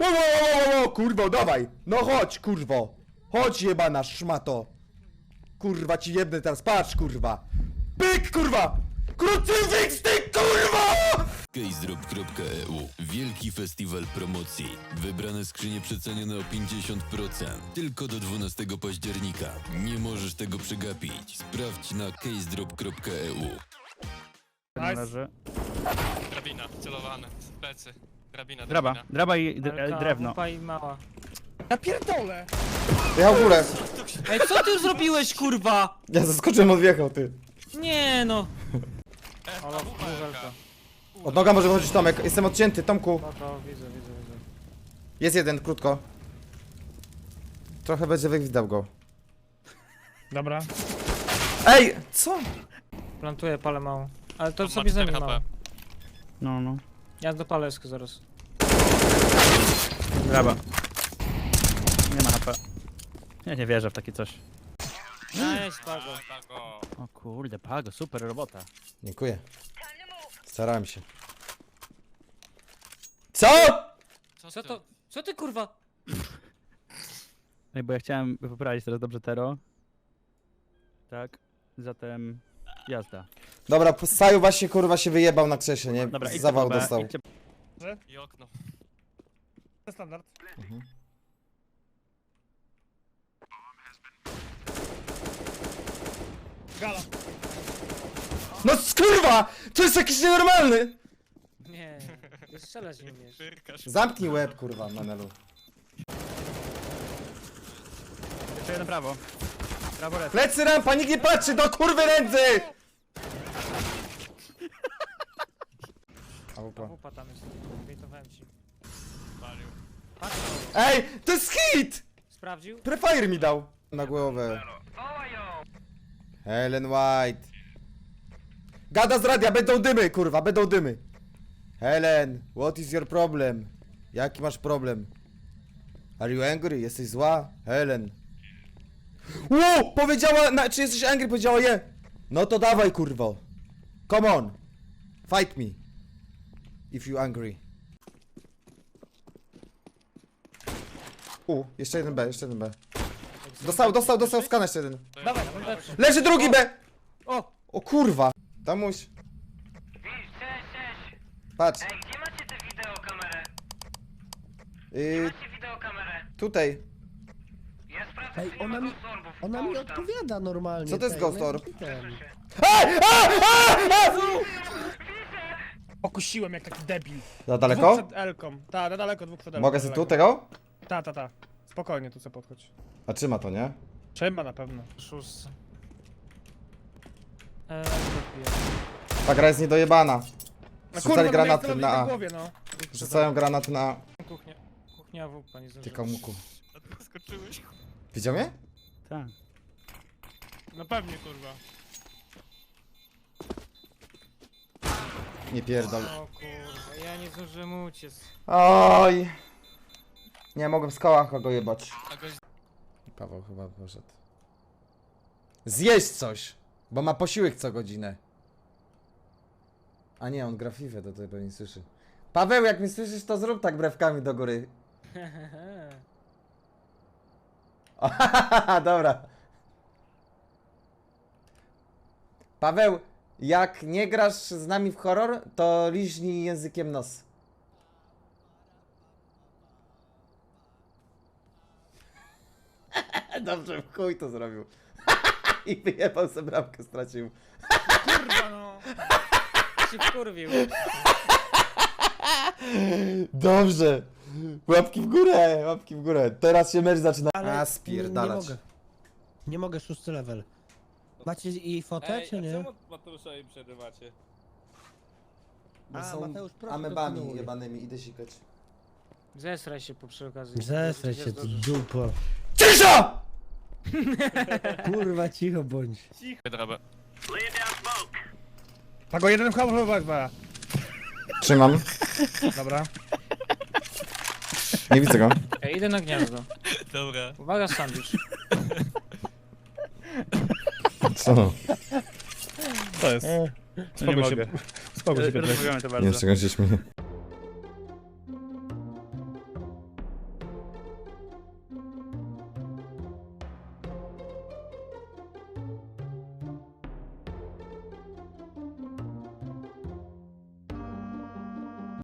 Wo, wo, wo, wo, wo, kurwo, dawaj! No chodź, kurwo! Chodź jebana szmato! Kurwa ci jebny teraz, patrz kurwa! Pyk kurwa! Krucyfiks ty kurwa! Casedrop.eu Wielki festiwal promocji. Wybrane skrzynie przecenione o 50%. Tylko do 12 października. Nie możesz tego przegapić. Sprawdź na casedrop.eu. Leży. Drabina, celowane, plecy. Drabina, Draba, drabina. draba i e, drewno. i mała. Ja pierdolę! Jechał w górę! Ej, co ty zrobiłeś, kurwa? Ja zaskoczyłem, odjechał ty. Nie no. E, Ale a, wupa, buzelka. Elka. Od noga może wychodzić Tomek, jestem odcięty, Tomku. Spoko, widzę, widzę, widzę. Jest jeden, krótko. Trochę będzie wywidał go. Dobra. Ej! Co? Plantuję palę małą. Ale to On ma sobie 4 zajmie HP. mało. No, no. Ja dopalę eskę zaraz. Draba. Nie ma HP. Ja nie wierzę w takie coś. Nice, pago. O. Kurde, Pago, super robota. Dziękuję. Starałem się. Co? Co, to? Co ty kurwa? Ej, bo ja chciałem poprawić teraz dobrze Tero. Tak. Zatem jazda. Dobra, Saju właśnie kurwa się wyjebał na krzesie, nie? Dobra, idźcie Zawał po B, dostał. idźcie- I okno. To standard. Gala. No skurwa! To jest jakiś nienormalny! Nie, ty strzelać nie umiesz. Zamknij łeb, kurwa, Manelu. Jeszcze jeden prawo. Prawo. Plecy rampa, nikt nie patrzy do kurwy ręce! A Aupa. wupa tam jest. Ci. Palił. Patrz, Ej, to jest hit! sprawdził? Prefire mi dał. Na głowę. Helen White. Gada z radia, będą dymy, kurwa, będą dymy. Helen, what is your problem? Jaki masz problem? Are you angry? Jesteś zła? Helen. Ło! Powiedziała, na, czy jesteś angry? Powiedziała je. No to dawaj, kurwo. Come on. Fight me. If you angry. U, jeszcze jeden B, jeszcze jeden B. Dostał, dostał, dostał skan jeszcze jeden. Dawaj. Leży drugi B! O! O kurwa! Damuś. Cześć, cześć! Patrz. Ej, gdzie macie tę wideokamerę? Gdzie Yy, macie wideokamerę? tutaj. Ja sprawdzę, Ej, czy nie ona ma mi-. Ona mi odpowiada normalnie. Co to jest tej, Ghost no Orb? ten. A! A! A! A! Okusiłem jak taki debil. Za Dwóch daleko? przed Elką. Ta, na daleko, dwóch przed Elką. Mogę sobie tu daleko. tego? Ta, ta, ta. Spokojnie, tu sobie podchodź. A trzyma to, nie? Trzyma na pewno. Szósty. Eee. Ta gra jest niedojebana. No Rzucali no granaty miałem na A. głowie, no. Rzucają granaty na A. Kuchnia. Kuchnia wupa, nie Ty zdążyłem. kamuku. Skoczyłeś? Widział mnie? Tak. No pewnie, kurwa. Nie pierdol. O kurwa, ja nie zdążyłem uciec. Oj. Nie mogłem z kołacha go jebać. A gość Paweł chyba poszedł. Zjeść coś! Bo ma posiłek co godzinę. A nie, on gra w FIFA, to tutaj pewnie słyszy. Paweł, jak mnie słyszysz, to zrób tak brewkami do góry. Dobra. Paweł, jak nie grasz z nami w horror, to liźnij językiem nos. Dobrze, w chuj to zrobił. I wyjebał sobie bramkę, stracił. Kurwa, no. się wkurwił. Dobrze. Łapki w górę, łapki w górę. Teraz się mecz zaczyna. Ale A nie spierdalać. mogę. Nie mogę, szósty level. Macie jej fotę, czy nie? Mateuszowi przerywacie? Bo A, są Mateusz, proszę, amebami kontynuuj. jebanymi, idę sikać. Zesraj się po przy okazji. Zesraj się, ty dupo. CISZA! Kurwa, cicho bądź. drabę. Pago, jeden chyba dwa. Trzymam. Dobra. Nie widzę go. Ej, idę na gniazdo. Dobra. Uwaga, sandwich. Co? To jest. nie mogę. Spoko się Rozmawiamy to Nie bardzo. się śmieję.